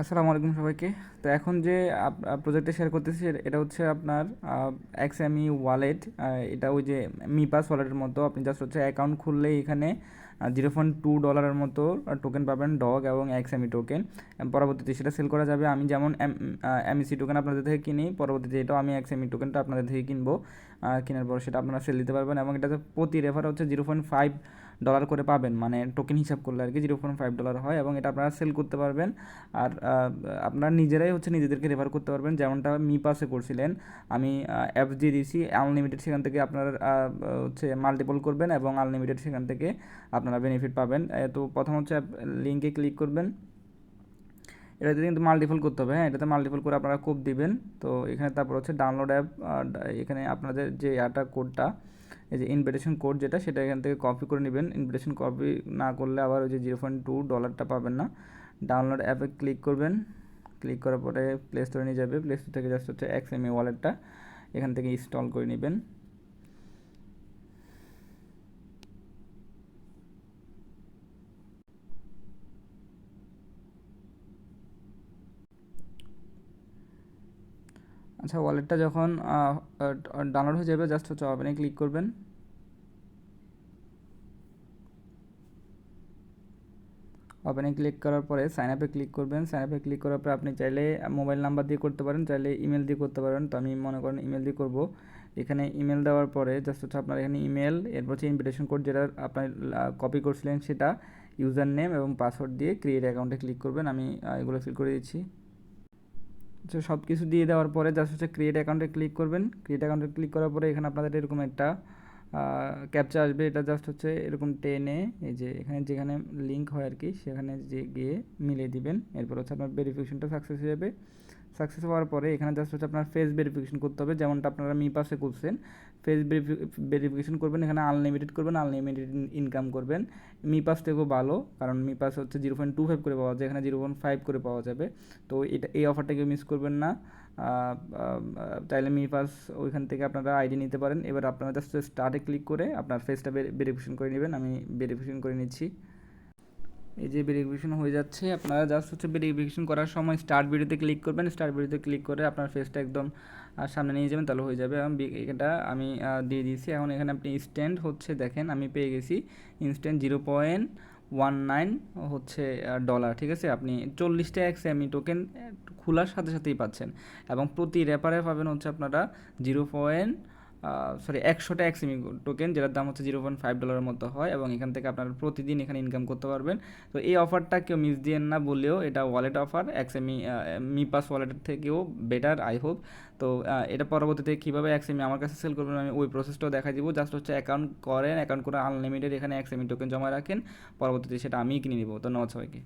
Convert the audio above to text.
আসসালামু আলাইকুম সবাইকে। তো এখন যে প্রজেক্টটা শেয়ার করতেছি এটা হচ্ছে আপনার এক্সএমই ওয়ালেট এটা ওই যে মিপাস ওয়ালেটের মতো। আপনি জাস্ট হচ্ছে অ্যাকাউন্ট খুললে এখানে জিরো পয়েন্ট টু ডলারের মতো টোকেন পাবেন ডগ এবং এক্সএমই টোকেন পরবর্তীতে সেটা সেল করা যাবে। আমি যেমন এমইসি টোকেন আপনাদের থেকে কিনি, পরবর্তীতে এটাও আমি এক্সএমই টোকেনটা আপনাদের থেকে কিনবো। কেনার পর সেটা আপনারা সেল দিতে পারবেন এবং এটাতে প্রতি রেফার হচ্ছে জিরো পয়েন্ট ফাইভ ডলার করে পাবেন মানে টোকেন হিসাব করলে আর কি জিরো পয়েন্ট ফাইভ ডলার হয় এবং এটা আপনারা সেল করতে পারবেন। আর আপনারা নিজেরাই হচ্ছে নিজেদেরকে রেফার করতে পারবেন। যেমনটা মি পাসে করছিলেন, আমি অ্যাপ দিয়ে দিয়েছি আনলিমিটেড সেখান থেকে আপনারা হচ্ছে মাল্টিপল করবেন এবং আনলিমিটেড সেখান থেকে আপনারা বেনিফিট পাবেন। তো প্রথম হচ্ছে লিঙ্কে ক্লিক করবেন। এটাতে কিন্তু মাল্টিপল করতে হবে হ্যাঁ? এটাতে মাল্টিপল করে আপনারা কোপ দিবেন। তো এখানে তারপর হচ্ছে ডাউনলোড অ্যাপ এখানে আপনাদের যে অ্যাটা কোডটা এই যে ইনভিটেশন কোড যেটা, সেটা এখান থেকে কপি করে নেবেন। ইনভিটেশন কপি না করলে আবার ওই যে জিরো পয়েন্ট টু ডলারটা পাবেন না। ডাউনলোড অ্যাপে ক্লিক করবেন। ক্লিক করার পরে প্লে স্টোরে নিয়ে যাবে। প্লে স্টোর থেকে জাস্ট হচ্ছে এক্স এম ওয়ালেটটা এখান থেকে ইনস্টল করে নেবেন। আচ্ছা ওয়ালেটটা যখন ডাউনলোড হয়ে যাবে জাস্ট হচ্ছে ওপেনে ক্লিক করবেন। ওপেনে ক্লিক করার পরে সাইন আপে ক্লিক করবেন। সাইন আপে ক্লিক করার পরে আপনি চাইলে মোবাইল নাম্বার দিয়ে করতে পারেন, চাইলে ইমেল দিয়ে করতে পারেন। তো আমি মনে করেন ইমেল দিয়ে করব। এখানে ইমেল দেওয়ার পরে জাস্ট হচ্ছে আপনার এখানে ইমেল এরপর হচ্ছে ইনভিটেশন কোড যেটা আপনার কপি করছিলেন সেটা ইউজার নেম এবং পাসওয়ার্ড দিয়ে ক্রিয়েট অ্যাকাউন্টে ক্লিক করবেন। আমি এগুলো ফিল করে দিচ্ছি। আচ্ছা সব কিছু দিয়ে দেওয়ার পরে জাস্ট হচ্ছে ক্রিয়েট অ্যাকাউন্টে ক্লিক করবেন। ক্রিয়েট অ্যাকাউন্টে ক্লিক করার পরে এখানে আপনাদের এরকম একটা ক্যাপচা আসবে। এটা জাস্ট হচ্ছে এরকম টেনে এই যে এখানে যেখানে লিঙ্ক হয় আর কি, সেখানে যে গিয়ে মিলিয়ে দিবেন। এরপর হচ্ছে আপনার ভেরিফিকেশনটা সাকসেস হয়ে যাবে। সাকসেস হওয়ার পরে এখানে জাস্ট হচ্ছে আপনার ফেস ভেরিফিকেশন করতে হবে, যেমনটা আপনারা মি পাসে করছেন ফেস ভেরিফিকেশন করবেন, এখানে আনলিমিটেড করবেন আনলিমিটেড ইনকাম করবেন। মি পাস থেকেও ভালো, কারণ মি পাস হচ্ছে জিরো পয়েন্ট টু ফাইভ করে পাওয়া যায়, এখানে জিরো পয়েন্ট ফাইভ করে পাওয়া যাবে। তো এটা এই অফারটাকে মিস করবেন না। চাইলে মি পাস ওইখান থেকে আপনারা আইডি নিতে পারেন। এবার আপনারা জাস্ট স্টার্টে ক্লিক করে আপনার ফেসটা ভেরিফিকেশন করে নেবেন। আমি ভেরিফিকেশন করে নিচ্ছি। এই যে ভেরিফিকেশন হয়ে যাচ্ছে, আপনারা জাস্ট হচ্ছে ভেরিফিকেশন করার সময় স্টার্ট ভিডিওতে ক্লিক করবেন স্টার্ট ভিডিওতে ক্লিক করে আপনার ফেসটা একদম সামনে নিয়ে যাবেন, তাহলে হয়ে যাবে। এটা আমি দিয়ে দিয়েছি। এখন এখানে আপনি ইনস্ট্যান্ট হচ্ছে দেখেন, আমি পেয়ে গেছি instant zero point one nine হচ্ছে ডলার ঠিক আছে? আপনি চল্লিশটা এক্স এমই টোকেন খোলার সাথে সাথেই পাচ্ছেন। এবং প্রতি রেপারে পাবেন হচ্ছে আপনারা জিরো পয়েন্ট সরি একশোটা এক এক্সিমি টোকেন যেটার দাম হচ্ছে জিরো পয়েন্ট ফাইভ ডলারের মতো হয় এবং এখান থেকে আপনারা প্রতিদিন এখানে ইনকাম করতে পারবেন। তো এই অফারটা কেউ মিস দিয়েন না বললেও এটা ওয়ালেট অফার এক্সএমি মি পাস ওয়ালেটের থেকেও বেটার আই হোপ তো এটা পরবর্তীতে কীভাবে এক্সএমি আমার কাছে সেল করবেন আমি ওই প্রসেসটাও দেখা দিব। জাস্ট হচ্ছে অ্যাকাউন্ট করেন অ্যাকাউন্ট করে আনলিমিটেড এখানে এক্সএমি টোকেন জমা রাখেন, পরবর্তীতে সেটা আমিই কিনে নিব। ধন্যবাদ সবাইকে।